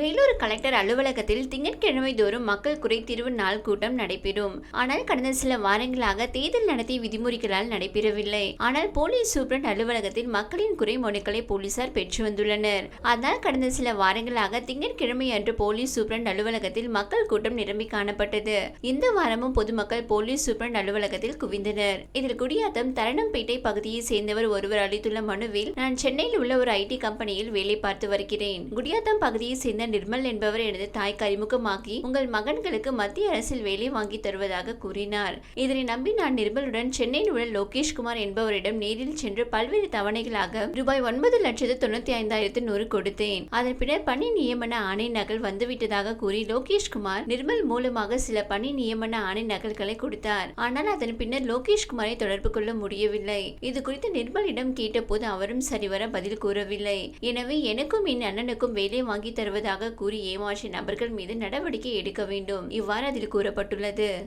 Vellore collector அலுவலகத்தில் திங்கட்கிழமை தோறும் மக்கள் குறைதீர்வு நாள் கூட்டம் நடைபெறும். ஆனால் கடந்த சில வாரங்களாக தேர்தல் நடத்திய விதிமுறைகளால் நடைபெறவில்லை. ஆனால் போலீஸ் சூப்ரண்ட் அலுவலகத்தில் மக்களின் குறை மனுக்களை போலீசார் பெற்று வந்துள்ளனர். அதனால் கடந்த சில வாரங்களாக திங்கட்கிழமை அன்று போலீஸ் சூப்ரண்ட் அலுவலகத்தில் மக்கள் கூட்டம் நிரம்பி காணப்பட்டது. இந்த வாரமும் பொதுமக்கள் போலீஸ் சூப்ரண்ட் அலுவலகத்தில் குவிந்தனர். இதில் குடியாத்தம் தரணம்பேட்டை பகுதியை சேர்ந்தவர் ஒருவர் அளித்துள்ள மனுவில் நான் சென்னையில் உள்ள ஒரு ஐடி கம்பெனியில் வேலை பார்த்து வருகிறேன். குடியாத்தம் பகுதியை சேர்ந்த நிர்மல் என்பவர் எனது தாய்க்கு அறிமுகமாக்கி உங்கள் மகன்களுக்கு மத்திய அரசில் வேலை வாங்கி தருவதாக கூறினார். இதனை நம்பி நான் நிர்மலுடன் சென்னையில் உள்ள லோகேஷ்குமார் என்பவரிடம் நேரில் சென்று பல்வேறு தவணைகளாக ரூபாய் ஒன்பது லட்சத்து தொண்ணூத்தி ஐந்தாயிரத்து நூறு கொடுத்தேன். அதன் பின்னர் பணி நியமன ஆணை நகல் வந்துவிட்டதாக கூறி லோகேஷ்குமார் நிர்மல் மூலமாக சில பணி நியமன ஆணை நகல்களை கொடுத்தார். ஆனால் அதன் பின்னர் லோகேஷ் குமாரை தொடர்பு கொள்ள முடியவில்லை. இது குறித்து நிர்மலிடம் கேட்டபோது அவரும் சரிவர பதில் கூறவில்லை. எனவே எனக்கும் என் அண்ணனுக்கும் வேலை வாங்கி தருவதாக கூறி ஏமாற்றிய நபர்கள் மீது நடவடிக்கை எடுக்க வேண்டும். இவ்வாறு அதில் கூறப்பட்டுள்ளது.